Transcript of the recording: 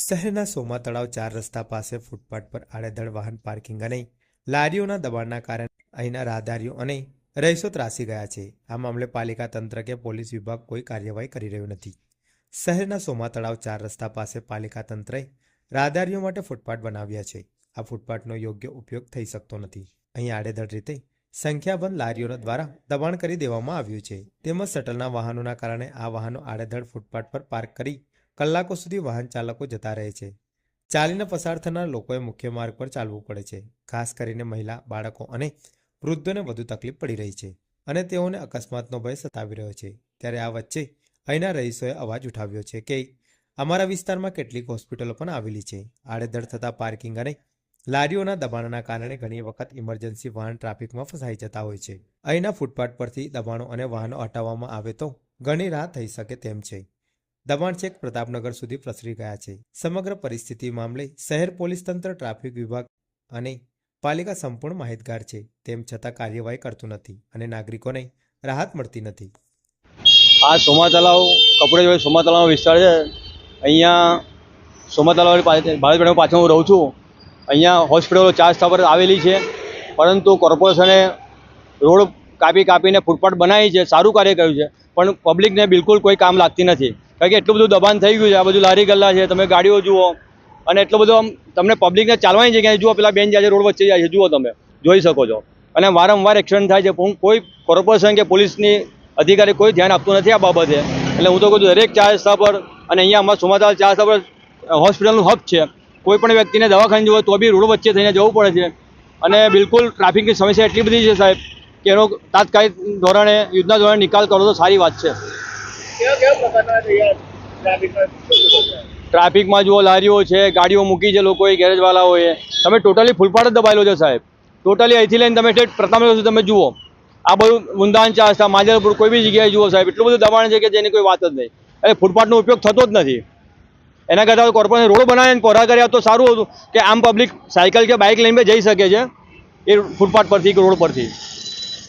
શહેરના સોમા તળાવ ચાર રસ્તા પાસે ફૂટપાથ પર આડેધડ વાહન પાર્કિંગ અને લારીઓના દબાણના કારણે અહીંના રાહદારીઓ અને રહીશો ત્રાસી ગયા છે. આ મામલે પાલિકા તંત્ર કે પોલીસ વિભાગ કોઈ કાર્યવાહી કરી રહ્યું નથી. શહેરના સોમા તળાવ ચાર રસ્તા પાસે પાલિકા તંત્રએ રાહદારીઓ માટે ફૂટપાથ બનાવ્યા છે. આ ફૂટપાથનો યોગ્ય ઉપયોગ થઈ શકતો નથી. અહીં આડેધડ રીતે સંખ્યાબંધ લારીઓ દ્વારા દબાણ કરી દેવામાં આવ્યું છે. તેમજ શટલના વાહનોના કારણે આ વાહનો આડેધડ ફૂટપાથ પર પાર્ક કરી કલાકો સુધી વાહન ચાલકો જતા રહે છે. ચાલીને પસાર થનાર લોકોએ મુખ્ય માર્ગ પર ચાલવું પડે છે. ખાસ કરીને મહિલા, બાળકો અને વૃદ્ધોને વધુ તકલીફ પડી રહી છે અને તેઓને અકસ્માતનો ભય સતાવી રહ્યો છે. ત્યારે આ વચ્ચે અહીંના રહીશોએ અવાજ ઉઠાવ્યો છે કે, અમારા વિસ્તારમાં કેટલીક હોસ્પિટલો પણ આવેલી છે. આડેધડ થતા પાર્કિંગ અને લારીઓના દબાણના કારણે ઘણી વખત ઇમરજન્સી વાહન ટ્રાફિકમાં ફસાઈ જતા હોય છે. અહીંના ફૂટપાથ પરથી દબાણો અને વાહનો હટાવવામાં આવે તો ઘણી રાહત થઈ શકે તેમ છે. દબાણ છેક પ્રતાપનગર સુધી પ્રસરી ગયા છે. સમગ્ર પરિસ્થિતિ મામલે શહેર પોલીસ તંત્ર, ટ્રાફિક વિભાગ અને પાલિકા સંપૂર્ણ માહિતગાર છે. તેમ છતાં કાર્યવાહી કરતું નથી અને નાગરિકોને રાહત મળતી નથી. આ સોમા તલાવ કપડે જોડે સોમા તલાવનો વિસ્તાર છે. અહીંયા સોમા તલાવ ભારત પેટ્રોલ પાછળ હું રહું છું. અહીંયા હોસ્પિટલો ચાર સ્થાપર આવેલી છે. પરંતુ કોર્પોરેશને રોડ કાપી કાપીને ફૂટપાથ બનાવી છે. સારું કાર્ય કર્યું છે. પણ પબ્લિકને બિલકુલ કોઈ કામ લાગતી નથી. કારણ કે એટલું બધું દબાણ થઈ ગયું છે, આ બધું લારી ગલ્લા છે, તમે ગાડીઓ જુઓ. અને એટલો બધો આમ તમને પબ્લિકને ચાલવાની જગ્યાએ જુઓ, પેલા બેન જાય છે રોડ વચ્ચે જાય છે, જુઓ તમે, જોઈ શકો છો. અને વારંવાર એક્સિડન્ટ થાય છે, પણ કોઈ કોર્પોરેશન કે પોલીસની અધિકારી કોઈ ધ્યાન આપતું નથી આ બાબતે. એટલે હું તો કહું છું, દરેક ચાર રસ્તા પર અને અહીંયા અમારા સુમાતાલ ચાર રસ્તા પર હોસ્પિટલનું હબ છે. કોઈ પણ વ્યક્તિને દવાખાને જવું તો બી રોડ વચ્ચે થઈને જવું પડે છે. અને બિલકુલ ટ્રાફિકની સમસ્યા એટલી બધી છે સાહેબ, કે એનો તાત્કાલિક ધોરણે, યુદ્ધના ધોરણે નિકાલ કરો તો સારી વાત છે. ટ્રાફિકમાં જુઓ, લારીઓ છે, ગાડીઓ મૂકી છે લોકોએ, ગેરેજવાળાઓએ. તમે ટોટલી ફૂલપાડ જ દબાયેલો છે સાહેબ. ટોટલી અહીંથી લઈને તમે પ્રથમ તમે જુઓ. આ બધું મુંદાન ચાર રસ્તા માંજલપુર, કોઈ બી જગ્યાએ જુઓ સાહેબ, એટલું બધું દબાણ છે કે જેની કોઈ વાત જ નહીં. એટલે ફૂટપાથનો ઉપયોગ થતો જ નથી. એના કરતાં કોર્પોરેશન રોડ બનાવીને કોરા કર્યા તો સારું હતું કે આમ પબ્લિક સાયકલ કે બાઇક લઈને જઈ શકે છે એ ફૂટપાથ પરથી કે રોડ પરથી.